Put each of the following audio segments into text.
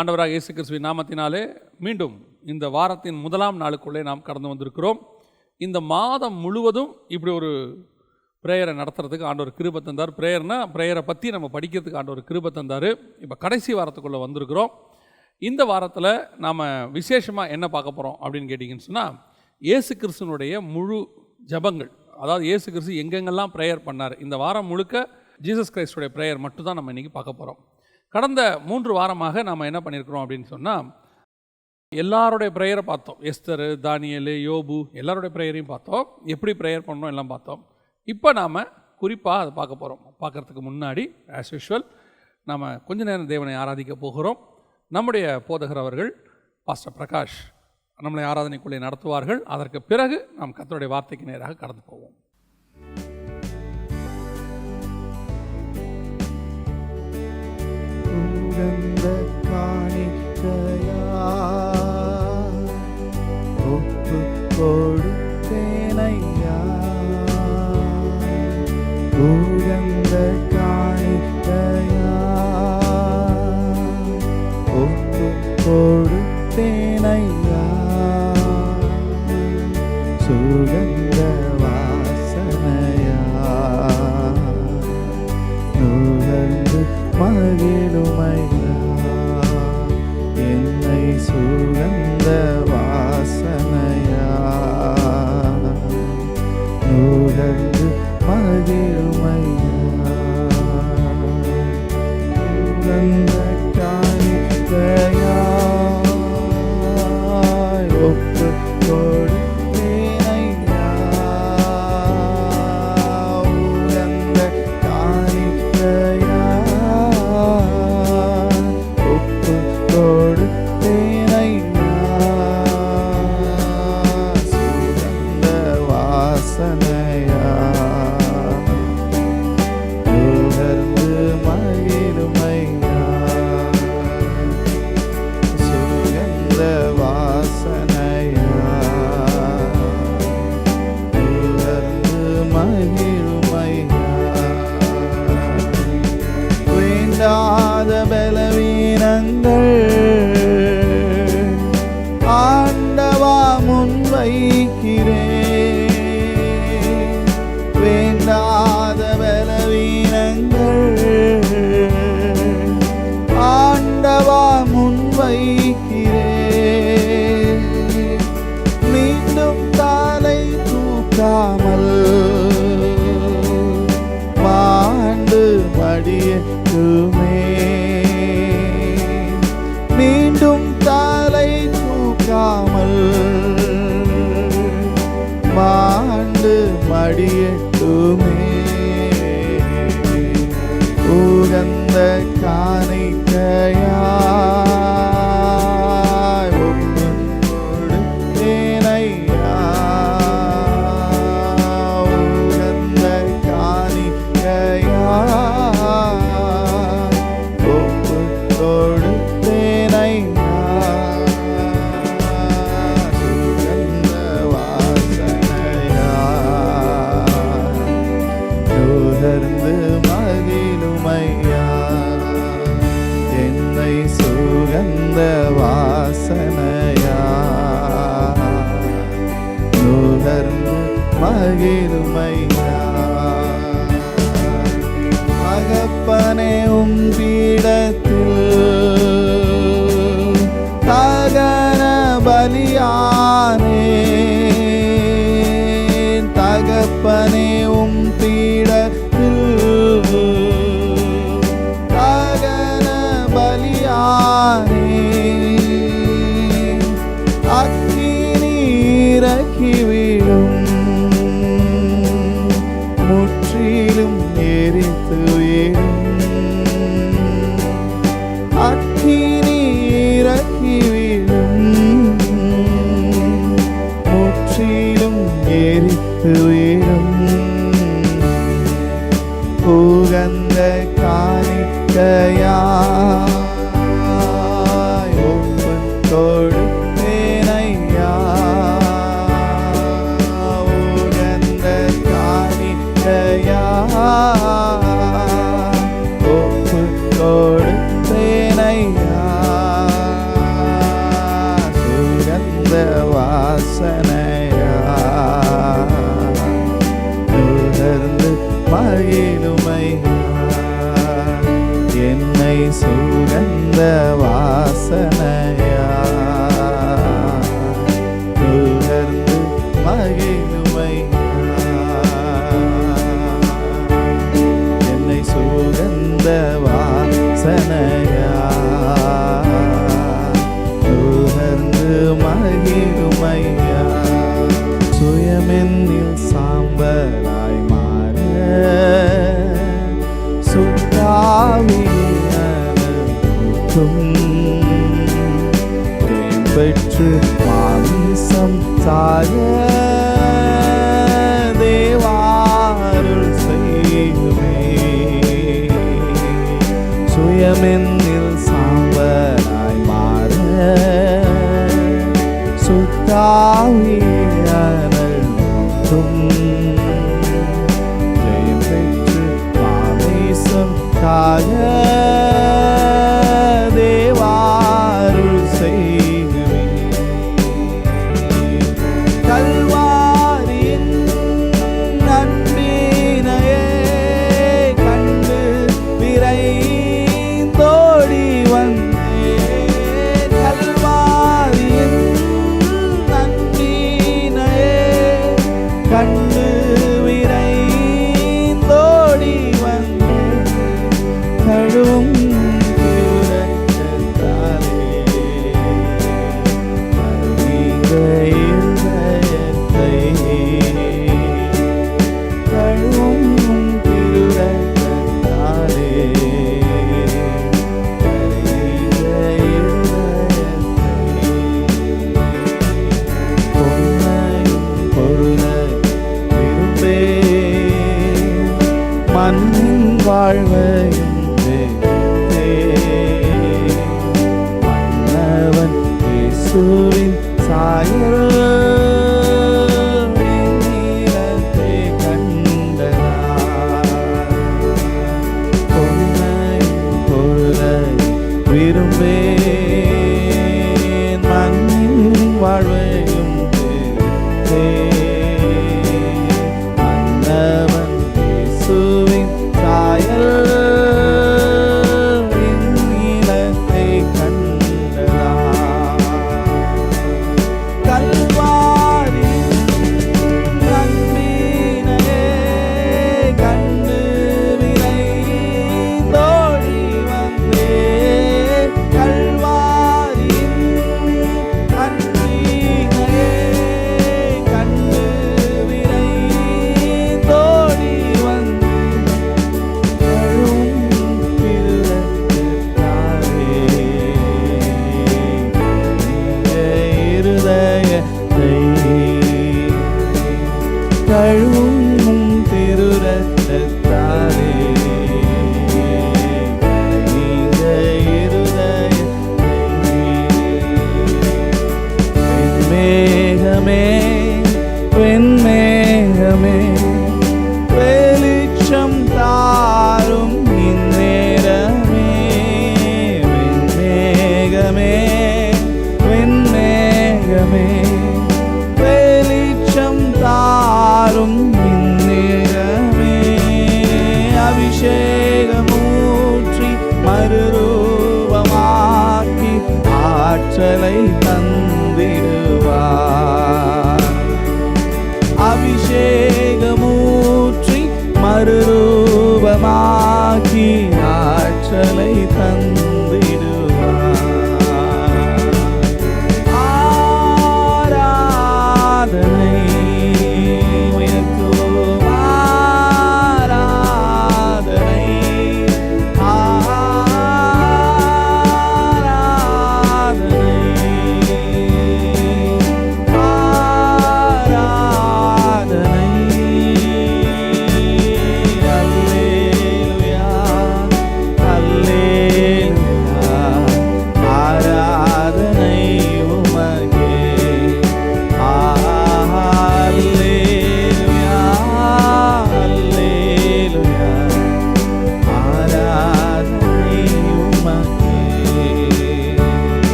ஆண்டவராக இயேசு கிறிஸ்துவின் நாமத்தினாலே மீண்டும் இந்த வாரத்தின் முதலாம் நாளுக்குள்ளே நாம் கடந்து வந்திருக்கிறோம். இந்த மாதம் முழுவதும் இப்படி ஒரு ப்ரேயரை நடத்துறதுக்கு ஆண்டவர் கிருப தந்தார். ப்ரேயர்னா ப்ரேயரை பற்றி நம்ம படிக்கிறதுக்கு ஆண்டவர் கிருப தந்தார். இப்போ கடைசி வாரத்துக்குள்ளே வந்திருக்கிறோம். இந்த வாரத்தில் நாம் விசேஷமாக என்ன பார்க்க போகிறோம் அப்படின்னு கேட்டிங்கன்னு சொன்னால் இயேசு கிறிஸ்துனுடைய முழு ஜபங்கள் அதாவது இயேசு கிறிஸ்து எங்கெங்கெல்லாம் ப்ரேயர் பண்ணார் இந்த வாரம் முழுக்க ஜீசஸ் கிரைஸ்டுடைய ப்ரேயர் மட்டும்தான் நம்ம இன்றைக்கி பார்க்க போகிறோம் கடந்த மூன்று வாரமாக நாம் என்ன பண்ணியிருக்கிறோம் அப்படின்னு சொன்னால் எல்லாருடைய ப்ரேயரை பார்த்தோம். எஸ்தரு தானியல் யோபு எல்லாருடைய ப்ரேயரையும் பார்த்தோம். எப்படி ப்ரேயர் பண்ணோம் எல்லாம் பார்த்தோம். இப்போ நாம் குறிப்பாக அதை பார்க்க போகிறோம் பார்க்குறதுக்கு முன்னாடி ஆஸ் யூஷுவல் நாம் கொஞ்ச நேரம் தேவனை ஆராதிக்க போகிறோம். நம்முடைய போதகர் அவர்கள் பாஸ்டர் பிரகாஷ் நம்மளை ஆராதனைக்குள்ளே நடத்துவார்கள். அதற்கு பிறகு நாம் கத்தருடைய வார்த்தைக்கு நேராக கடந்து போவோம். சிறந்த காணிக்கையா ஒப்பு கொடுத்தேனையா ஓ இந்த காணிக்கையா தகப்பனே மந்த வாசனையா தொடர்ந்து மகிழுமை என்னை சுகந்த வாசனை. മാറി സംസാര ദേവാരുൾ ചെയ്യുമേ സുയമെന്നിൽ സാമ്പനായി മാറ സുത്താവിയനൽ നോക്കും ജയം പെറ്റ് മാറി സംസാര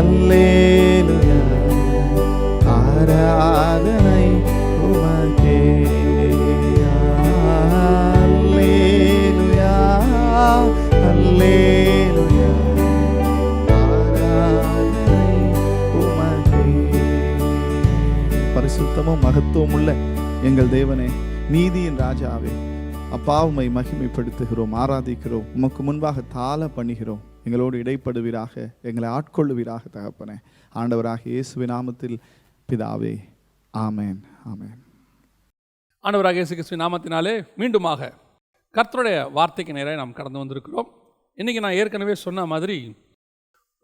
அல்லேலுயா. ஆராதனை உமக்கே. அல்லேலுயா. அல்லேலுயா. ஆராதனை உமக்கே. பரிசுத்தமும் மகத்துவம் உள்ள எங்கள் தேவனே நீதியின் ராஜாவே அப்பா உம்மை மகிமைப்படுத்துகிறோம் ஆராதிக்கிறோம் உமக்கு முன்பாக தாள பண்ணுகிறோம். எங்களோடு இடைப்படுவீராக எங்களை ஆட்கொள்ளுவீராக தகப்பனே. ஆண்டவராக இயேசுவி நாமத்தில் பிதாவே ஆமேன் ஆமேன். ஆண்டவராக இயேசு கிறிஸ்துவின் நாமத்தினாலே மீண்டுமாக கர்த்தருடைய வார்த்தைக்கு நேராக நாம் கடந்து வந்திருக்கிறோம். இன்றைக்கி நான் ஏற்கனவே சொன்ன மாதிரி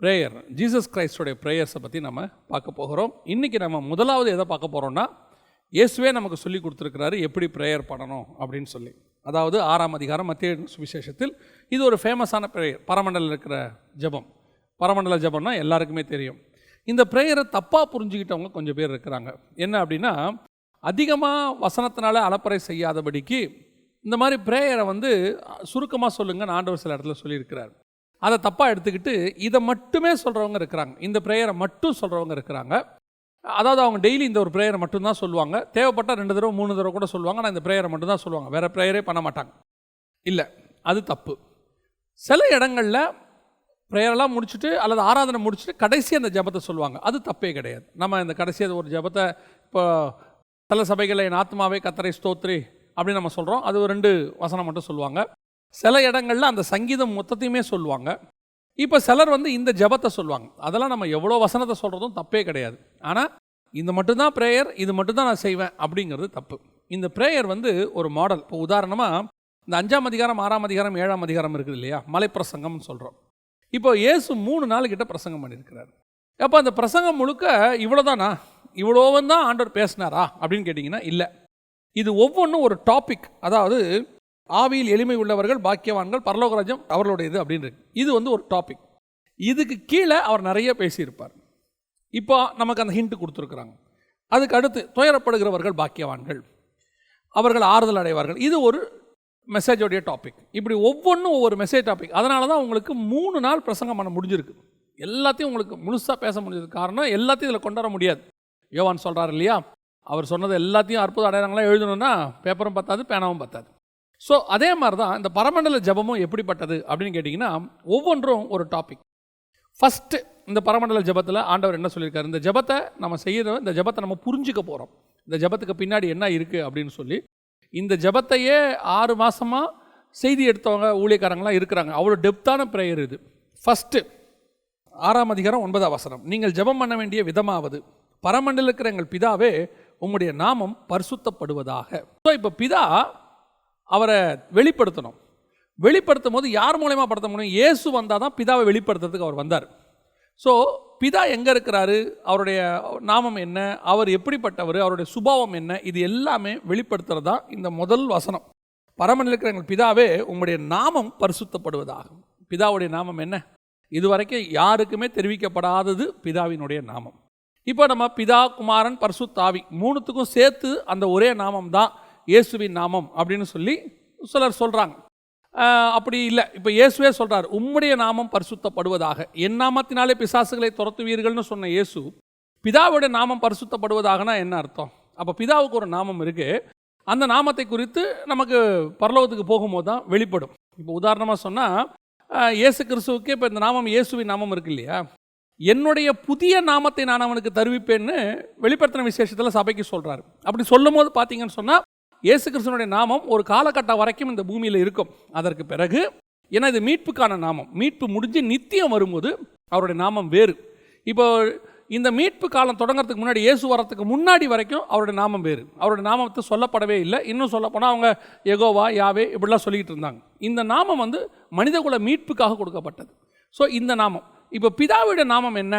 ப்ரேயர் ஜீசஸ் கிரைஸ்டோடைய ப்ரேயர்ஸை பற்றி நம்ம பார்க்க போகிறோம். இன்றைக்கி நம்ம முதலாவது எதை பார்க்க போகிறோம்னா இயேசுவே நமக்கு சொல்லி கொடுத்துருக்கிறாரு எப்படி ப்ரேயர் பண்ணணும் அப்படின்னு சொல்லி. அதாவது ஆறாம் அதிகாரம் மத்திய சுவிசேஷத்தில் இது ஒரு ஃபேமஸான ப்ரேயர் பரமண்டலில் இருக்கிற ஜெபம். பரமண்டல ஜபம்னா எல்லாருக்குமே தெரியும். இந்த ப்ரேயரை தப்பாக புரிஞ்சுக்கிட்டவங்க கொஞ்சம் பேர் இருக்கிறாங்க. என்ன அப்படின்னா அதிகமாக வசனத்தினால அலப்பறை செய்யாதபடிக்கு இந்த மாதிரி ப்ரேயரை வந்து சுருக்கமாக சொல்லுங்கன்னு ஆண்டவர் சில இடத்துல சொல்லியிருக்கிறார். அதை தப்பாக எடுத்துக்கிட்டு இதை மட்டுமே சொல்கிறவங்க இருக்கிறாங்க. இந்த ப்ரேயரை மட்டும் சொல்கிறவங்க இருக்கிறாங்க. அதாவது அவங்க டெய்லி இந்த ஒரு ப்ரேயரை மட்டும்தான் சொல்லுவாங்க. தேவைப்பட்டால் ரெண்டு தடவை மூணு தடவை கூட சொல்லுவாங்க. ஆனால் இந்த ப்ரேயரை மட்டும்தான் சொல்லுவாங்க. வேறு ப்ரேயரே பண்ண மாட்டாங்க. இல்லை அது தப்பு. சில இடங்களில் ப்ரேயரெல்லாம் முடிச்சுட்டு அல்லது ஆராதனை முடிச்சுட்டு கடைசி அந்த ஜெபத்தை சொல்லுவாங்க. அது தப்பே கிடையாது. நம்ம இந்த கடைசி அது ஒரு ஜெபத்தை இப்போ சில சபைகளில் என் ஆத்மாவே கத்தரை ஸ்தோத்ரி அப்படின்னு நம்ம சொல்கிறோம் அது ஒரு ரெண்டு வசனம் மட்டும் சொல்லுவாங்க. சில இடங்களில் அந்த சங்கீதம் மொத்தத்தையுமே சொல்லுவாங்க. இப்போ சிலர் வந்து இந்த ஜெபத்தை சொல்லுவாங்க. அதெல்லாம் நம்ம எவ்வளோ வசனத்தை சொல்கிறதும் தப்பே கிடையாது. ஆனால் இந்த மட்டும்தான் ப்ரேயர் இது மட்டும்தான் நான் செய்வேன் அப்படிங்கிறது தப்பு. இந்த ப்ரேயர் வந்து ஒரு மாடல் இப்போ உதாரணமாக இந்த அஞ்சாம் அதிகாரம் ஆறாம் அதிகாரம் ஏழாம் அதிகாரம் இருக்குது இல்லையா? மலைப்பிரசங்கம்னு சொல்கிறோம் இப்போ இயேசு மூணு நாள் கிட்ட பிரசங்கம் பண்ணியிருக்கிறார். அப்போ அந்த பிரசங்கம் முழுக்க இவ்வளோதானா இவ்வளோவன் தான் ஆண்டவர் பேசினாரா? அப்படின்னு கேட்டிங்கன்னா இல்லை. இது ஒவ்வொன்றும் ஒரு டாபிக் அதாவது ஆவியில் எளிமை உள்ளவர்கள் பாக்கியவான்கள் பரலோகராஜ்யம் அவர்களுடையது அப்படின்னு இருக்கு. இது வந்து ஒரு டாபிக் இதுக்கு கீழே அவர் நிறைய பேசியிருப்பார். இப்போ நமக்கு அந்த ஹிண்ட் கொடுத்துருக்குறாங்க. அதுக்கு அடுத்து துயரப்படுகிறவர்கள் பாக்கியவான்கள். அவர்கள் ஆறுதல் அடைவார்கள். இது ஒரு மெசேஜோடைய டாபிக் இப்படி ஒவ்வொன்றும் ஒவ்வொரு மெசேஜ் டாபிக் அதனால தான் உங்களுக்கு மூணு நாள் பிரசங்கம் பண்ண முடிஞ்சிருக்கு. எல்லாத்தையும் உங்களுக்கு முழுசாக பேச முடிஞ்சது காரணம் எல்லாத்தையும் இதில் கொண்டு வர முடியாது. யோவான் சொல்கிறார் இல்லையா? அவர் சொன்னது எல்லாத்தையும் அற்புதம் அடையாளங்களாம் எழுதணும்னா பேப்பரும் பத்தாது பேனாவும் பத்தாது. ஸோ அதே மாதிரி தான் இந்த பரமண்டல ஜெபமும் எப்படிப்பட்டது அப்படின்னு கேட்டிங்கன்னா ஒவ்வொன்றும் ஒரு டாபிக் ஃபஸ்ட்டு இந்த பரமண்டல ஜெபத்தில் ஆண்டவர் என்ன சொல்லியிருக்காரு? இந்த ஜெபத்தை நம்ம செய்யறோம் இந்த ஜெபத்தை நம்ம புரிஞ்சுக்க போகிறோம் இந்த ஜெபத்துக்கு பின்னாடி என்ன இருக்குது அப்படின்னு சொல்லி இந்த ஜெபத்தையே ஆறு மாதமாக செய்தி எடுத்தவங்க ஊழியக்காரங்களாம் இருக்கிறாங்க. அவ்வளோ டெப்த்தான ப்ரேயர் இது. ஃபஸ்ட்டு ஆறாம் அதிகாரம் ஒன்பதாம் வசனம். நீங்கள் ஜெபம் பண்ண வேண்டிய விதமாவது பரமண்டல இருக்கிற எங்கள் பிதாவே உம்முடைய நாமம் பரிசுத்தப்படுவதாக. ஸோ இப்போ பிதா அவரை வெளிப்படுத்தணும். வெளிப்படுத்தும் போது யார் மூலயமா படுத்த முடியும்? இயேசு வந்தால் தான் பிதாவை வெளிப்படுத்துறதுக்கு அவர் வந்தார். ஸோ பிதா எங்கே இருக்கிறாரு? அவருடைய நாமம் என்ன? அவர் எப்படிப்பட்டவர்? அவருடைய சுபாவம் என்ன? இது எல்லாமே வெளிப்படுத்துகிறது தான் இந்த முதல் வசனம். பரமனில் இருக்கிற எங்கள் பிதாவே உங்களுடைய நாமம் பரிசுத்தப்படுவதாகும். பிதாவுடைய நாமம் என்ன? இதுவரைக்கும் யாருக்குமே தெரிவிக்கப்படாதது பிதாவினுடைய நாமம். இப்போ நம்ம பிதா குமாரன் பரிசுத்தாவி மூணுத்துக்கும் சேர்த்து அந்த ஒரே நாமம் தான் இயேசுவின் நாமம் அப்படின்னு சொல்லி சிலர் சொல்கிறாங்க அப்படி இல்லை. இப்போ இயேசுவே சொல்கிறார் உம்முடைய நாமம் பரிசுத்தப்படுவதாக. என் நாமத்தினாலே பிசாசுகளை துரத்துவீர்கள்னு சொன்ன இயேசு பிதாவுடைய நாமம் பரிசுத்தப்படுவதாகனா என்ன அர்த்தம்? அப்போ பிதாவுக்கு ஒரு நாமம் இருக்குது அந்த நாமத்தை குறித்து நமக்கு பரலோகத்துக்கு போகும்போது தான் வெளிப்படும். இப்போ உதாரணமாக சொன்னால் இயேசு கிறிஸ்துவுக்கு இப்போ இந்த நாமம் இயேசுவின் நாமம் இருக்கு இல்லையா? என்னுடைய புதிய நாமத்தை நான் அவனுக்கு தருவிப்பேன்னு வெளிப்படுத்தின விசேஷத்தில் சபைக்கு சொல்கிறாரு அப்படி சொல்லும் போது பார்த்தீங்கன்னு சொன்னால் இயேசு கிறிஸ்தனுடைய நாமம் ஒரு காலகட்டம் வரைக்கும் இந்த பூமியில் இருக்கும். அதற்கு பிறகு ஏன்னா இது மீட்புக்கான நாமம். மீட்பு முடிஞ்சு நித்தியம் வரும்போது அவருடைய நாமம் வேறு. இப்போ இந்த மீட்பு காலம் தொடங்குறதுக்கு முன்னாடி இயேசு வரத்துக்கு முன்னாடி வரைக்கும் அவருடைய நாமம் வேறு. அவருடைய நாமத்தை சொல்லப்படவே இல்லை. இன்னும் சொல்லப்போனால் அவங்க எகோவா யாவே இப்படிலாம் சொல்லிக்கிட்டு இருந்தாங்க. இந்த நாமம் வந்து மனிதகுல மீட்புக்காக கொடுக்கப்பட்டது. ஸோ இந்த நாமம். இப்போ பிதாவுடைய நாமம் என்ன?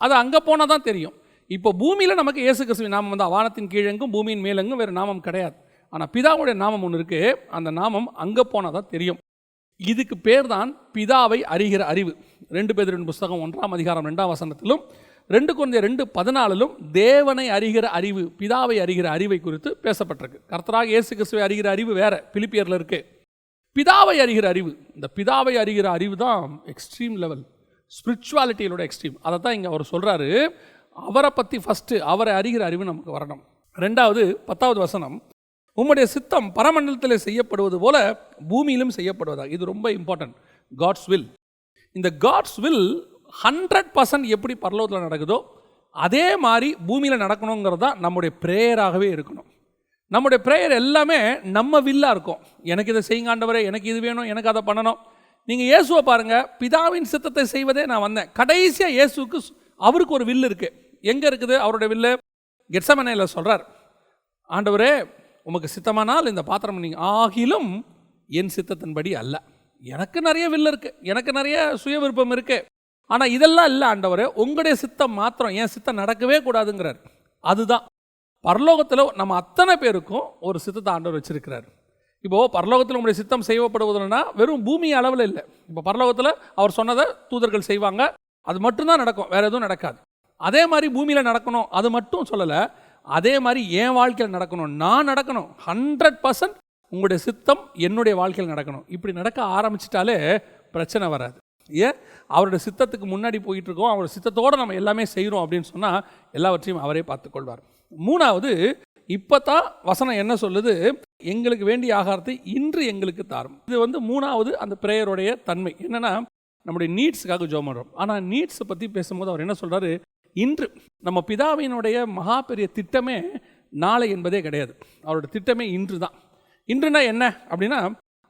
அது அங்கே போனால் தான் தெரியும். இப்போ பூமியில் நமக்கு இயேசு கிறிஸ்துவின் நாமம் வந்து வானத்தின் கீழெங்கும் பூமியின் மேலெங்கும் வேறு நாமம் கிடையாது. ஆனால் பிதாவுடைய நாமம் ஒன்று இருக்குது அந்த நாமம் அங்கே போனால் தான் தெரியும். இதுக்கு பேர் தான் பிதாவை அறிகிற அறிவு. ரெண்டு பேரின் புஸ்தகம் ஒன்றாம் அதிகாரம் ரெண்டாம் வசனத்திலும் ரெண்டு குழந்தை ரெண்டு பதினாலிலும் தேவனை அறிகிற அறிவு பிதாவை அறிகிற அறிவை குறித்து பேசப்பட்டிருக்கு. கர்த்தராக இயேசு கிறிஸ்துவை அறிகிற அறிவு வேறு பிலிப்பியரில் இருக்கு. பிதாவை அறிகிற அறிவு இந்த பிதாவை அறிகிற அறிவு தான் எக்ஸ்ட்ரீம் லெவல் ஸ்பிரிச்சுவாலிட்டியிலோட எக்ஸ்ட்ரீம் அதை தான் இங்கே அவர் சொல்கிறாரு அவரை பற்றி ஃபஸ்ட்டு அவரை அறிகிற அறிவு நமக்கு வரணும். ரெண்டாவது பத்தாவது வசனம் உம்முடைய சித்தம் பரமண்டலத்தில் செய்யப்படுவது போல பூமியிலும் செய்யப்படுவதா இது ரொம்ப இம்பார்ட்டன்ட் காட்ஸ் வில் இந்த காட்ஸ் வில் ஹண்ட்ரட் பர்சன்ட் எப்படி பரலோகத்தில் நடக்குதோ அதே மாதிரி பூமியில் நடக்கணுங்கிறது தான் நம்முடைய ப்ரேயராகவே இருக்கணும். நம்முடைய ப்ரேயர் எல்லாமே நம்ம வில்லாக இருக்கும். எனக்கு இதை செய்யுங்க ஆண்டவரே எனக்கு இது வேணும் எனக்கு அதை பண்ணணும். நீங்கள் இயேசுவை பாருங்கள் பிதாவின் சித்தத்தை செய்வதே நான் வந்தேன். கடைசியாக இயேசுவுக்கு அவருக்கு ஒரு வில்லு இருக்குது எங்கே இருக்குது அவருடைய வில்லு கெட்சமனையில் சொல்கிறார் ஆண்டவரே உமக்கு சித்தமானால் இந்த பாத்திரம் நீங்கள் ஆகிலும் என் சித்தத்தின்படி அல்ல. எனக்கு நிறைய வில்ல இருக்கு. எனக்கு நிறைய சுய விருப்பம் இருக்கு. ஆனால் இதெல்லாம் இல்லை ஆண்டவர் உங்களுடைய சித்தம் மாத்திரம் என் சித்தம் நடக்கவே கூடாதுங்கிறார். அதுதான். பரலோகத்தில் நம்ம அத்தனை பேருக்கும் ஒரு சித்தத்தை ஆண்டவர் வச்சிருக்கிறார். இப்போது பரலோகத்தில் உங்களுடைய சித்தம் செய்யப்படுவதுன்னா வெறும் பூமி அளவில் இல்லை. இப்போ பரலோகத்தில் அவர் சொன்னதை தூதர்கள் செய்வாங்க. அது மட்டும்தான் நடக்கும். வேறு எதுவும் நடக்காது. அதே மாதிரி பூமியில் நடக்கணும். அது மட்டும் சொல்லலை. அதே மாதிரி என் வாழ்க்கையில் நடக்கணும் நான் நடக்கணும். ஹண்ட்ரட் பர்சன்ட் உங்களுடைய சித்தம் என்னுடைய வாழ்க்கையில் நடக்கணும். இப்படி நடக்க ஆரம்பிச்சிட்டாலே பிரச்சனை வராது. ஏன்? அவருடைய சித்தத்துக்கு முன்னாடி போயிட்டு இருக்கோம் அவருடைய சித்தத்தோடு நம்ம எல்லாமே செய்கிறோம் அப்படின்னு சொன்னால் எல்லாவற்றையும் அவரே பார்த்துக்கொள்வார். மூணாவது இப்போ தான் வசனம் என்ன சொல்லுது? எங்களுக்கு வேண்டிய ஆகாரத்தை இன்று எங்களுக்கு தாரும். இது வந்து மூணாவது அந்த பிரேயருடைய தன்மை. என்னென்னா நம்முடைய நீட்ஸுக்காக ஜோம் பண்ணுறோம் ஆனால் நீட்ஸை பற்றி பேசும்போது அவர் என்ன சொல்கிறாரு இன்று நம்ம பிதாவினுடைய மகா பெரிய திட்டமே நாளை என்பதே கிடையாது. அவரோட திட்டமே இன்று தான் இன்றுனா என்ன? அப்படின்னா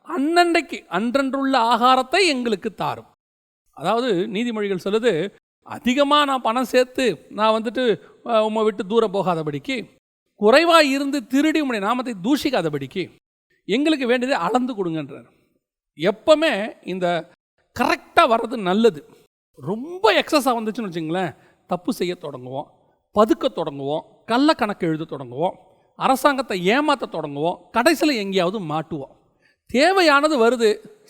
அன்னன்றைக்கு அன்றன்றுள்ள ஆகாரத்தை எங்களுக்கு தாரும். அதாவது நீதிமொழிகள் சொல்லுது அதிகமாக நான் பணம் சேர்த்து நான் வந்துட்டு உம்மை விட்டு தூரம் போகாதபடிக்கு குறைவாக இருந்து திருடி உம்முடைய நாமத்தை தூஷிக்காதபடிக்கு எங்களுக்கு வேண்டியதை அளந்து கொடுங்கன்றார். எப்பவுமே இந்த கரெக்டாக வர்றது நல்லது. ரொம்ப எக்ஸஸாக வந்துச்சுன்னு வச்சுங்களேன். தப்பு செய்ய தொடங்குவோம் பதுக்க தொடங்குவோம் கள்ள கணக்கு எழுத தொடங்குவோம் அரசாங்கத்தை ஏமாற்ற தொடங்குவோம் கடைசியில் எங்கேயாவது மாட்டுவோம். தேவையானது வருது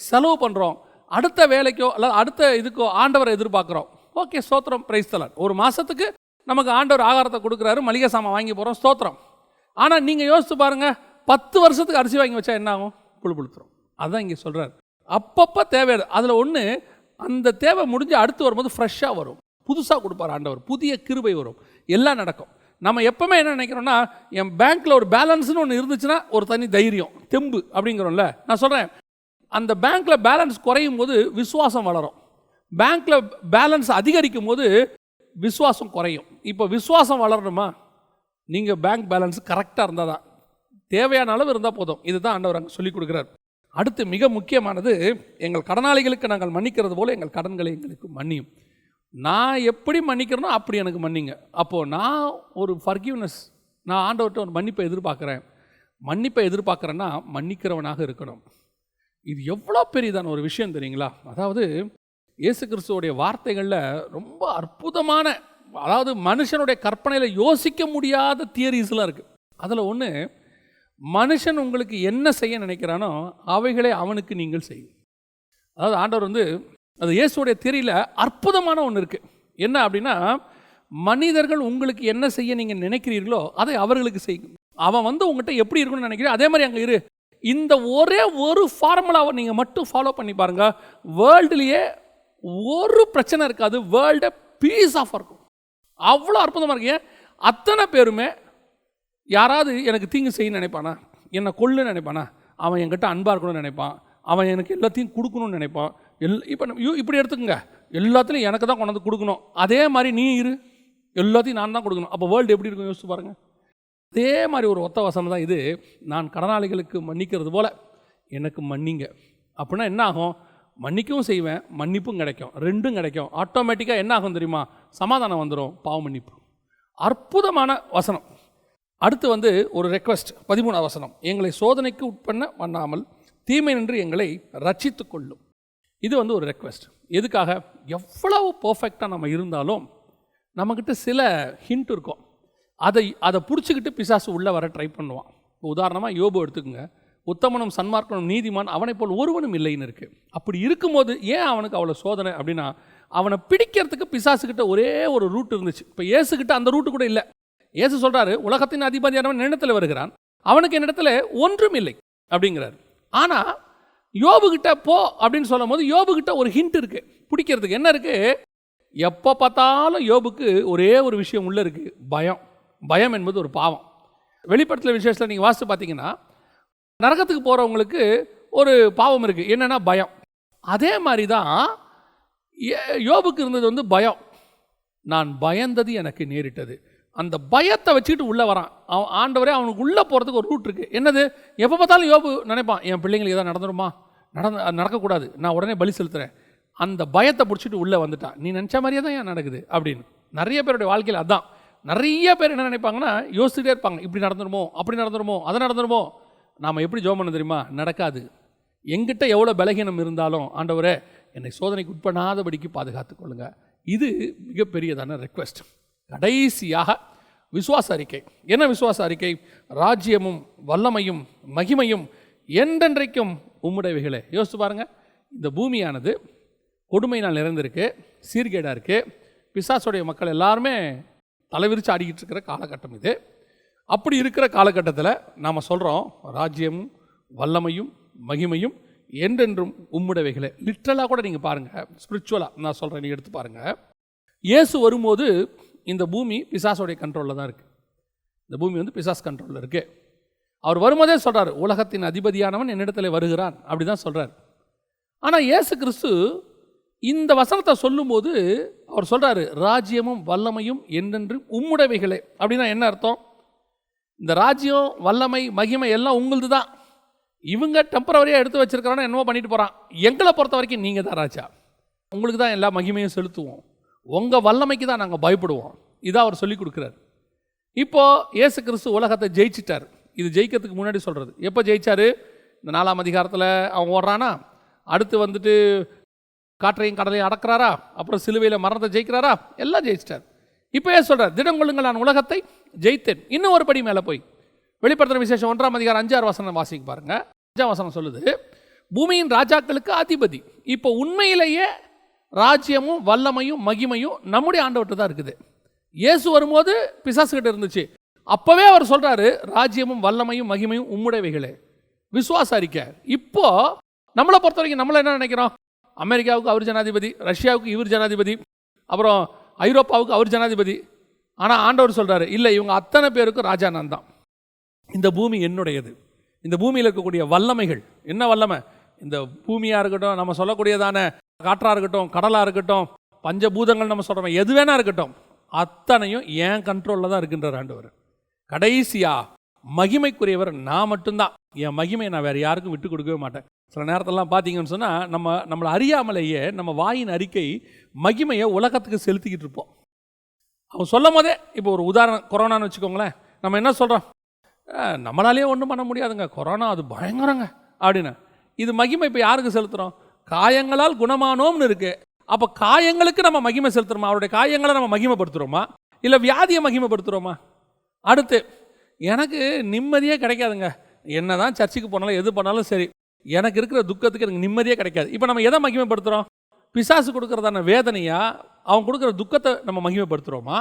செலவு பண்ணுறோம் அடுத்த வேலைக்கோ அல்லது அடுத்த இதுக்கோ ஆண்டவரை எதிர்பார்க்குறோம். ஓகே ஸ்தோத்திரம் பிரைஸ் தலன் ஒரு மாதத்துக்கு நமக்கு ஆண்டவர் ஆகாரத்தை கொடுக்குறாரு மளிகை சாமான் வாங்கி போகிறோம் ஸ்தோத்திரம். ஆனால் நீங்கள் யோசித்து பாருங்கள் பத்து வருஷத்துக்கு அரிசி வாங்கி வச்சா என்ன ஆகும்? புழு புழுத்துரும். அதான் இங்கே சொல்கிறார் அப்பப்போ தேவையாது அதில் ஒன்று அந்த தேவை முடிஞ்சு அடுத்து வரும்போது ஃப்ரெஷ்ஷாக வரும். புதுசாக கொடுப்பார் ஆண்டவர். புதிய கிருபை வரும். எல்லாம் நடக்கும். நம்ம எப்பவுமே என்ன நினைக்கிறோம்னா என் பேங்க்கில் ஒரு பேலன்ஸ்னு ஒன்று இருந்துச்சுன்னா ஒரு தனி தைரியம் தெம்பு அப்படிங்கிறோம்ல. நான் சொல்கிறேன் அந்த பேங்க்கில் பேலன்ஸ் குறையும் போது விசுவாசம் வளரும். பேங்க்கில் பேலன்ஸ் அதிகரிக்கும் போது விசுவாசம் குறையும். இப்போ விசுவாசம் வளரணுமா? நீங்கள் பேங்க் பேலன்ஸ் கரெக்டாக இருந்தால் தான். தேவையான அளவு இருந்தால் போதும். இதுதான் ஆண்டவர் அங்கே சொல்லிக் கொடுக்குறார். அடுத்து மிக முக்கியமானது எங்கள் கடனாளிகளுக்கு நாங்கள் மன்னிக்கிறது போல எங்கள் கடன்களை எங்களுக்கு மன்னியும். நான் எப்படி மன்னிக்கிறேனோ அப்படி எனக்கு மன்னிங்க. அப்போது நான் ஒரு ஃபர்கிவ்னஸ் நான் ஆண்டவர்கிட்ட ஒரு மன்னிப்பை எதிர்பார்க்குறேன். மன்னிப்பை எதிர்பார்க்குறேன்னா மன்னிக்கிறவனாக இருக்கணும். இது எவ்வளோ பெரியதான ஒரு விஷயம் தெரியுங்களா? அதாவது இயேசு கிறிஸ்துவோடைய வார்த்தைகளில் ரொம்ப அற்புதமான அதாவது மனுஷனுடைய கற்பனையில் யோசிக்க முடியாத தியரிஸ்லாம் இருக்குது அதில் ஒன்று மனுஷன் உங்களுக்கு என்ன செய்ய நினைக்கிறானோ அவைகளை அவனுக்கு நீங்கள் செய்யும் அதாவது ஆண்டவர் வந்து அது இயேசுடைய திரியில் அற்புதமான ஒன்று இருக்குது என்ன அப்படின்னா மனிதர்கள் உங்களுக்கு என்ன செய்ய நீங்கள் நினைக்கிறீர்களோ அதை அவர்களுக்கு செய்யும் அவன் வந்து உங்ககிட்ட எப்படி இருக்கணும்னு நினைக்கிறீ அதே மாதிரி அங்கே இரு. இந்த ஒரே ஒரு ஃபார்முலாவை நீங்கள் மட்டும் ஃபாலோ பண்ணி பாருங்கள் வேர்ல்டுலேயே ஒரு பிரச்சனை இருக்காது. வேர்ல்டை பீஸ் ஆஃப் இருக்கும் அவ்வளோ அற்புதமாக இருக்கு. அத்தனை பேருமே யாராவது எனக்கு தீங்கு செய்ய நினைப்பானா? என்னை கொல்லுன்னு நினைப்பானா? அவன் என்கிட்ட அன்பாக இருக்கணும்னு நினைப்பான். அவன் எனக்கு எல்லாத்தையும் கொடுக்கணும்னு நினைப்பான். எல் இப்போ நம்ம யூ- இப்படி எடுத்துக்கங்க. எல்லாத்துலையும் எனக்கு தான் கொண்டாந்து கொடுக்கணும். அதே மாதிரி நீ இரு. எல்லாத்தையும் நான் தான் கொடுக்கணும். அப்போ வேர்ல்டு எப்படி இருக்கும் யோசிச்சு பாருங்கள் அதே மாதிரி ஒரு ஒத்த வசனம் தான் இது. நான் கடனாளிகளுக்கு மன்னிக்கிறது போல் எனக்கு மன்னிங்க. அப்படின்னா என்ன ஆகும்? மன்னிக்கவும் செய்வேன் மன்னிப்பும் கிடைக்கும். ரெண்டும் கிடைக்கும். ஆட்டோமேட்டிக்காக என்ன ஆகும் தெரியுமா? சமாதானம் வந்துடும் பாவ மன்னிப்பு. அற்புதமான வசனம். அடுத்து வந்து ஒரு ரெக்வஸ்ட் பதிமூணாவது வசனம். எங்களை சோதனைக்கு உட்பண்ண பண்ணாமல் தீமை நின்று எங்களை ரட்சித்து கொள்ளும் இது வந்து ஒரு ரெக்வெஸ்ட் எதுக்காக? எவ்வளவு பர்ஃபெக்டாக நம்ம இருந்தாலும் நம்மக்கிட்ட சில ஹிண்ட் இருக்கும். அதை அதை பிடிச்சிக்கிட்டு பிசாசு உள்ளே வர ட்ரை பண்ணுவான். இப்போ உதாரணமாக யோபு எடுத்துக்கோங்க. உத்தமனும் சன்மார்க்கனும் நீதிமான் அவனை போல் ஒருவனும் இல்லைன்னு இருக்குது அப்படி இருக்கும்போது ஏன் அவனுக்கு அவ்வளோ சோதனை அப்படின்னா அவனை பிடிக்கிறதுக்கு பிசாசுக்கிட்ட ஒரே ஒரு ரூட் இருந்துச்சு. இப்போ ஏசுக்கிட்ட அந்த ரூட்டு கூட இல்லை. ஏசு சொல்கிறாரு உலகத்தின் அதிபதியானவன் என்னிடத்தில் வருகிறான். அவனுக்கு என்னிடத்துல ஒன்றும் இல்லை அப்படிங்கிறார். ஆனால் யோபுகிட்ட போ அப்படின்னு சொல்லும் போது யோபுகிட்ட ஒரு ஹிண்ட் இருக்கு. பிடிக்கிறதுக்கு என்ன இருக்கு? எப்போ பார்த்தாலும் யோபுக்கு ஒரே ஒரு விஷயம் உள்ள இருக்கு. பயம். பயம் என்பது ஒரு பாவம். வெளிப்படத்தில் விசேஷத்தில் நீங்கள் வாசித்து பார்த்தீங்கன்னா நரகத்துக்கு போகிறவங்களுக்கு ஒரு பாவம் இருக்குது என்னென்னா பயம். அதே மாதிரி தான் ஏ- யோபுக்கு இருந்தது வந்து பயம். நான் பயந்தது எனக்கு நேரிட்டது. அந்த பயத்தை வச்சுக்கிட்டு உள்ளே வரான். அவன் ஆண்டவரே அவனுக்கு உள்ளே போகிறதுக்கு ஒரு ரூட் இருக்குது என்னது? எப்போ பார்த்தாலும் யோபு நினைப்பான் என் பிள்ளைங்களுக்கு எதாவது நடந்துருமா? நடந்த நடக்கக்கூடாது. நான் உடனே பலி செலுத்துகிறேன் அந்த பயத்தை பிடிச்சிட்டு உள்ளே வந்துட்டான் நீ நினச்ச மாதிரியே தான் ஏன் நடக்குது? அப்படின்னு. நிறைய பேருடைய வாழ்க்கையில் அதான். நிறைய பேர் என்ன நினைப்பாங்கன்னா யோசிச்சுட்டே இருப்பாங்க. இப்படி நடந்துருமோ? அப்படி நடந்துருமோ? அதை நடந்துருமோ? நாம் எப்படி ஜோம் பண்ண தெரியுமா? நடக்காது. எங்கிட்ட எவ்வளோ பலகீனம் இருந்தாலும் ஆண்டவரே என்னை சோதனைக்கு உட்படாதபடிக்கு பாதுகாத்துக்கொள்ளுங்க இது மிகப்பெரியதான ரெக்வெஸ்ட் கடைசியாக விசுவாச அறிக்கை. என்ன விசுவாச அறிக்கை? ராஜ்யமும் வல்லமையும் மகிமையும் என்றென்றைக்கும் உம்முடையவைகளே. யோசித்து பாருங்கள் இந்த பூமியானது கொடுமையினால் நிறைந்திருக்கு சீர்கேடாக இருக்குது பிசாசுடைய மக்கள் எல்லாருமே தலைவிரித்து ஆடிக்கிட்டு இருக்கிற காலகட்டம் இது. அப்படி இருக்கிற காலகட்டத்தில் நாம் சொல்கிறோம் ராஜ்யமும் வல்லமையும் மகிமையும் என்றென்றும் உம்முடையவைகளே. லிட்ரலாக கூட நீங்கள் பாருங்கள் ஸ்பிரிச்சுவலாக நான் சொல்கிறேன் நீங்கள் எடுத்து பாருங்கள் இயேசு வரும்போது இந்த பூமி பிசாசுடைய கண்ட்ரோலில் தான் இருக்குது இந்த பூமி வந்து பிசாஸ் கண்ட்ரோலில் இருக்குது அவர் வரும்போதே சொல்கிறார் உலகத்தின் அதிபதியானவன் என்னிடத்தில் வருகிறான். அப்படி தான் சொல்கிறார் ஆனால் இயேசு கிறிஸ்து இந்த வசனத்தை சொல்லும்போது அவர் சொல்கிறாரு ராஜ்யமும் வல்லமையும் என்றென்று உம்முடைவைகளே அப்படின்னா என்ன அர்த்தம்? இந்த ராஜ்யம் வல்லமை மகிமை எல்லாம் உங்களுது தான் இவங்க டெம்பரவரியாக எடுத்து வச்சிருக்கிறான்னு என்னவோ பண்ணிட்டு போகிறான் எங்களை பொறுத்த வரைக்கும் நீங்கள் தான் ராஜா. உங்களுக்கு தான் எல்லா மகிமையும் செலுத்துவோம். உங்கள் வல்லமைக்கு தான் நாங்கள் பயப்படுவோம். இதான் அவர் சொல்லி கொடுக்குறாரு. இப்போது இயேசு கிறிஸ்து உலகத்தை ஜெயிச்சிட்டார். இது ஜெயிக்கிறதுக்கு முன்னாடி சொல்கிறது எப்போ ஜெயிச்சாரு? இந்த நாலாம் அதிகாரத்தில் அவன் ஓடுறானா? அடுத்து வந்துட்டு காற்றையும் கடலையும் அடக்கிறாரா? அப்புறம் சிலுவையில் மரணத்தை ஜெயிக்கிறாரா? எல்லாம் ஜெயிச்சிட்டார். இப்போ ஏன் சொல்கிறார் திடங்கொள்ளுங்கள் நான் உலகத்தை ஜெயித்தேன். இன்னும் ஒரு படி மேலே போய். வெளிப்படுத்துகிற விசேஷம் ஒன்றாம் அதிகாரம் அஞ்சாறு வசனம் வாசிக்க பாருங்கள் அஞ்சாம் வசனம் சொல்லுது பூமியின் ராஜாக்களுக்கு அதிபதி. இப்போ உண்மையிலேயே ராஜ்யமும் வல்லமையும் மகிமையும் நம்முடைய ஆண்டவர்கிட்ட தான் இருக்குது. இயேசு வரும்போது பிசாசுகிட்ட இருந்துச்சு. அப்போவே அவர் சொல்கிறாரு ராஜ்யமும் வல்லமையும் மகிமையும் உம்முடையவைகளே. விசுவாச அறிக்கை இப்போ நம்மளை பொறுத்த வரைக்கும் நம்மளை என்ன நினைக்கிறோம்? அமெரிக்காவுக்கு அவர் ஜனாதிபதி ரஷ்யாவுக்கு இவர் ஜனாதிபதி அப்புறம் ஐரோப்பாவுக்கு அவர் ஜனாதிபதி. ஆனால் ஆண்டவர் சொல்கிறாரு இல்லை இவங்க அத்தனை பேருக்கும் ராஜா நான் தான். இந்த பூமி என்னுடையது. இந்த பூமியில் இருக்கக்கூடிய வல்லமைகள். என்ன வல்லமை? இந்த பூமியாக இருக்கட்டும் நம்ம சொல்லக்கூடியதான காற்றாக இருக்கட்டும் கடலாக இருக்கட்டும் பஞ்சபூதங்கள் நம்ம சொல்கிறோம் எது வேணா இருக்கட்டும் அத்தனையும் என் கண்ட்ரோலில் தான் இருக்கின்றார் ஆண்டவர். கடைசியா மகிமைக்குரியவர் நான் மட்டும்தான். என் மகிமையை நான் வேறு யாருக்கும் விட்டு கொடுக்கவே மாட்டேன். சில நேரத்திலலாம் பார்த்தீங்கன்னு சொன்னால் நம்ம நம்மளை அறியாமலேயே நம்ம வாயின் அறிக்கை மகிமையை உலகத்துக்கு செலுத்திக்கிட்டு இருப்போம். அவன் சொல்லும் போதே இப்போ ஒரு உதாரணம் கொரோனான்னு வச்சுக்கோங்களேன். நம்ம என்ன சொல்கிறோம் நம்மளாலேயே ஒன்றும் பண்ண முடியாதுங்க. கொரோனா அது பயங்கரங்க. அப்படின்னு. இது மகிமை இப்போ யாருக்கு செலுத்துகிறோம் காயங்களால் குணமானோம்னு இருக்குது அப்போ காயங்களுக்கு நம்ம மகிமை செலுத்துறோமா? அவருடைய காயங்களை நம்ம மகிமைப்படுத்துகிறோமா இல்லை வியாதியை மகிமைப்படுத்துகிறோமா அடுத்து எனக்கு நிம்மதியே கிடைக்காதுங்க. என்ன தான் சர்ச்சுக்கு போனாலும் எது பண்ணாலும் சரி. எனக்கு இருக்கிற துக்கத்துக்கு எனக்கு நிம்மதியே கிடைக்காது. இப்போ நம்ம எதை மகிமைப்படுத்துகிறோம் பிசாசு கொடுக்குறதான வேதனையா? அவன் கொடுக்குற துக்கத்தை நம்ம மகிமைப்படுத்துகிறோமா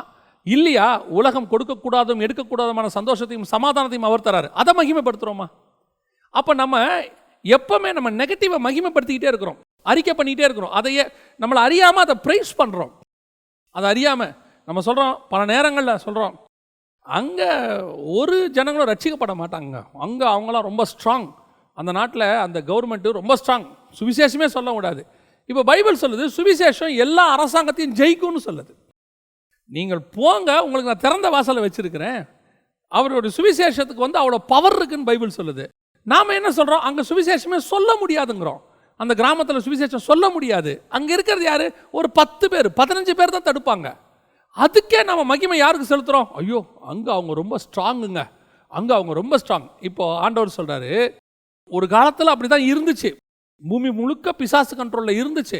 இல்லையா? உலகம் கொடுக்கக்கூடாதும் எடுக்கக்கூடாதுமான சந்தோஷத்தையும் சமாதானத்தையும் அவர் தராரு. அதை மகிமைப்படுத்துகிறோமா அப்போ நம்ம எப்பவுமே நம்ம நெகட்டிவை மகிமைப்படுத்திக்கிட்டே இருக்கிறோம். அறிக்கை பண்ணிக்கிட்டே இருக்கிறோம். அதையே நம்மளை அறியாமல் அதை ப்ரைஸ் பண்ணுறோம் அதை அறியாமல் நம்ம சொல்கிறோம் பல நேரங்களில் சொல்கிறோம் அங்கே ஒரு ஜனங்களும் ரட்சிக்கப்பட மாட்டாங்க. அங்கே அவங்களாம் ரொம்ப ஸ்ட்ராங் அந்த நாட்டில் அந்த கவர்மெண்ட்டு ரொம்ப ஸ்ட்ராங் சுவிசேஷமே சொல்ல கூடாது. இப்போ பைபிள் சொல்லுது சுவிசேஷம் எல்லா அரசாங்கத்தையும் ஜெயிக்கும்னு சொல்லுது. நீங்கள் போங்க உங்களுக்கு நான் திறந்த வாசலை வச்சுருக்கிறேன். அவருடைய சுவிசேஷத்துக்கு வந்து அவ்வளோ பவர் இருக்குன்னு பைபிள் சொல்லுது. நாம் என்ன சொல்கிறோம் அங்கே சுவிசேஷமே சொல்ல முடியாதுங்கிறோம். அந்த கிராமத்தில் சுவிசேஷம் சொல்ல முடியாது. அங்கே இருக்கிறது யார்? ஒரு பத்து பேர். பதினஞ்சு பேர் தான் தடுப்பாங்க. அதுக்கே நம்ம மகிமை யாருக்கு செலுத்துகிறோம் ஐயோ அங்கே அவங்க ரொம்ப ஸ்ட்ராங்குங்க அங்கே அவங்க ரொம்ப ஸ்ட்ராங் இப்போ ஆண்டவர் சொல்கிறாரு ஒரு காலத்தில் அப்படி தான் இருந்துச்சு. பூமி முழுக்க பிசாசு கண்ட்ரோலில் இருந்துச்சு.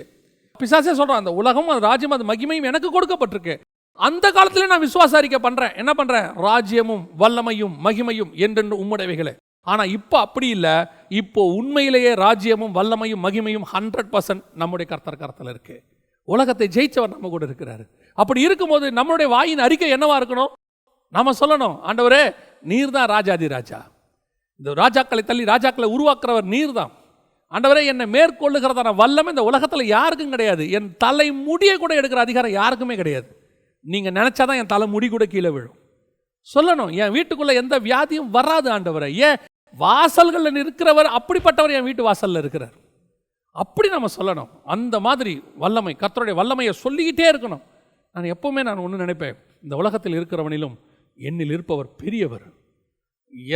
பிசாசே சொல்கிறான் அந்த உலகம் அது ராஜ்யம் அது மகிமையும் எனக்கு கொடுக்கப்பட்டிருக்கு. அந்த காலத்திலே நான் விசுவாச அறிக்கை பண்ணுறேன் என்ன பண்ணுறேன் ராஜ்யமும் வல்லமையும் மகிமையும் என்றென்று உம்முடையவைகளே. ஆனால் இப்போ அப்படி இல்லை. இப்போ உண்மையிலேயே ராஜ்யமும் வல்லமையும் மகிமையும் ஹண்ட்ரட் பர்சன்ட் நம்முடைய கர்த்தர் கரத்தில் இருக்கு. உலகத்தை ஜெயிச்சவர் நம்ம கூட இருக்கிறாரு. அப்படி இருக்கும்போது நம்மளுடைய வாயின் அறிக்கை என்னவா இருக்கணும்? நாம சொல்லணும். ஆண்டவரே நீர் தான் ராஜாதி ராஜா. இந்த ராஜாக்களை தள்ளி ராஜாக்களை உருவாக்குறவர் நீர் தான் ஆண்டவரே என்னை மேற்கொள்ளுகிறதான வல்லமை இந்த உலகத்தில் யாருக்கும் கிடையாது. என் தலை முடியை கூட எடுக்கிற அதிகாரம் யாருக்குமே கிடையாது. நீங்கள் நினச்சாதான் என் தலை முடி கூட கீழே விழும். சொல்லணும். என் வீட்டுக்குள்ளே எந்த வியாதியும் வராது ஆண்டவரை. ஏன்? வாசல்களில் இருக்கிறவர் அப்படிப்பட்டவர் என் வீட்டு வாசலில் இருக்கிறார். அப்படி நம்ம சொல்லணும். அந்த மாதிரி வல்லமை கத்தருடைய வல்லமையை சொல்லிக்கிட்டே இருக்கணும். நான் எப்பவுமே நான் ஒன்று நினைப்பேன் இந்த உலகத்தில் இருக்கிறவனிலும் என்னில் இருப்பவர் பெரியவர்.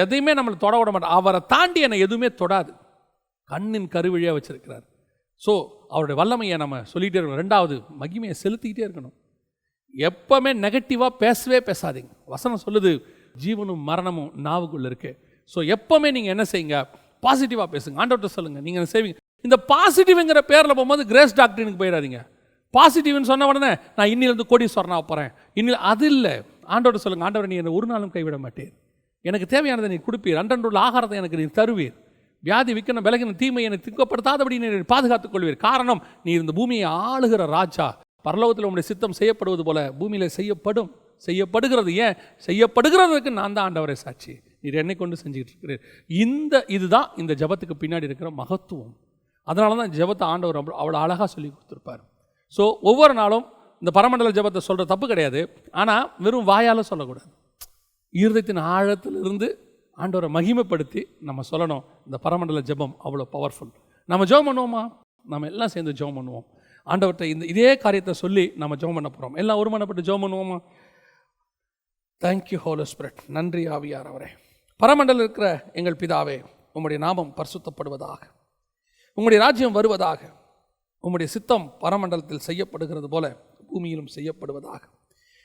எதையுமே நம்மளை தொட விட மாட்டார். அவரை தாண்டி என்னை எதுவுமே தொடாது. கண்ணின் கருவழியாக வச்சிருக்கிறார். ஸோ அவருடைய வல்லமையை நம்ம சொல்லிகிட்டே இருக்கணும். ரெண்டாவது மகிமையை செலுத்திக்கிட்டே இருக்கணும். எப்பவுமே நெகட்டிவாக பேசவே பேசாதீங்க. வசனம் சொல்லுது ஜீவனும் மரணமும் நாவுக்குள்ளே இருக்கு. ஸோ எப்பவுமே நீங்கள் என்ன செய்யுங்க? பாசிட்டிவாக பேசுங்க. ஆண்டவர்கிட்ட சொல்லுங்கள் நீங்கள் என்ன செய்வீங்க? இந்த பாசிட்டிவ்ங்கிற பேரில் போகும்போது கிரேஸ் டாக்டரினுக்கு போயிடாதீங்க. பாசிட்டிவ்னு சொன்ன உடனே நான் இன்னிலிருந்து கோடீஸ்வரனா போகிறேன் இன்னில் அது இல்லை. ஆண்டோட சொல்லுங்கள் ஆண்டவர் நீ என்னை ஒரு நாளும் கைவிட மாட்டேன். எனக்கு தேவையானதை நீ கொடுப்பீர். அன்றன்றுள்ள ஆகாரத்தை எனக்கு நீ தருவீர். வியாதி விற்கணும் விலகின தீமை என்னை திங்கப்படுத்தாதபடி நீ பாதுகாத்துக் கொள்வீர். காரணம் நீ இந்த பூமியை ஆளுகிற ராஜா. பரலோகத்தில் உங்களுடைய சித்தம் செய்யப்படுவது போல பூமியில் செய்யப்படும் செய்யப்படுகிறது. ஏன்? செய்யப்படுகிறதுக்கு நான் தான் ஆண்டவரை சாட்சி. நீர் என்னை கொண்டு செஞ்சுக்கிட்டு இருக்கிறீர் இந்த இதுதான் இந்த ஜபத்துக்கு பின்னாடி இருக்கிற மகத்துவம். அதனால தான் ஜெபத்தை ஆண்டவர் அவ்வளோ அவ்வளோ அழகாக சொல்லி கொடுத்துருப்பார். ஸோ ஒவ்வொரு நாளும் இந்த பரமண்டல ஜெபத்தை சொல்கிற தப்பு கிடையாது. ஆனால் வெறும் வாயால் சொல்லக்கூடாது. இருதயத்தின் ஆழத்திலிருந்து ஆண்டவரை மகிமைப்படுத்தி நம்ம சொல்லணும் இந்த பரமண்டல ஜெபம் அவ்வளோ பவர்ஃபுல் நம்ம ஜெபம் பண்ணுவோமா? நம்ம எல்லாம் சேர்ந்து ஜெபம் பண்ணுவோம். ஆண்டவர்கிட்ட இந்த இதே காரியத்தை சொல்லி நம்ம ஜெபம் பண்ண போகிறோம் எல்லாம் ஒருமனப்பட்டு ஜெபம் பண்ணுவோமா? தேங்க்யூ ஹோலோ ஸ்பிரிட் நன்றி ஆவியார் அவரே. பரமண்டல இருக்கிற எங்கள் பிதாவே உங்களுடைய நாமம் பரிசுத்தப்படுவதாக. உங்களுடைய ராஜ்யம் வருவதாக. உம்முடைய சித்தம் பரமண்டலத்தில் செய்யப்படுகிறது போல பூமியிலும் செய்யப்படுவதாக.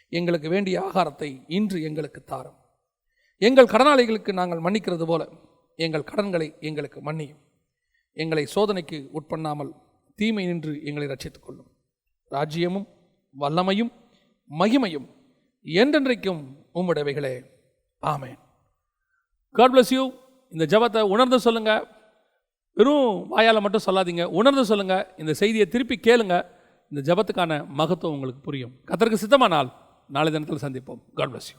எங்களுக்கு வேண்டிய ஆகாரத்தை இன்று எங்களுக்கு தாரும். எங்கள் கடனாளிகளுக்கு நாங்கள் மன்னிக்கிறது போல எங்கள் கடன்களை எங்களுக்கு மன்னியும். எங்களை சோதனைக்கு உட்பண்ணாமல் தீமை நின்று எங்களை ரட்சித்துக் கொள்ளும். ராஜ்யமும் வல்லமையும் மகிமையும் என்றென்றைக்கும் உம்முடையவைகளே. ஆமேன். காட் பிளஸ் யூ இந்த ஜெபத்தை உணர்ந்து சொல்லுங்கள் வெறும் வாயால் மட்டும் சொல்லாதீங்க. உணர்ந்து சொல்லுங்கள் இந்த செய்தியை திருப்பி கேளுங்க. இந்த ஜெபத்துக்கான மகத்துவம் உங்களுக்கு புரியும். கத்தருக்கு சித்தமானால் நாளை தினத்தில் சந்திப்போம். God bless you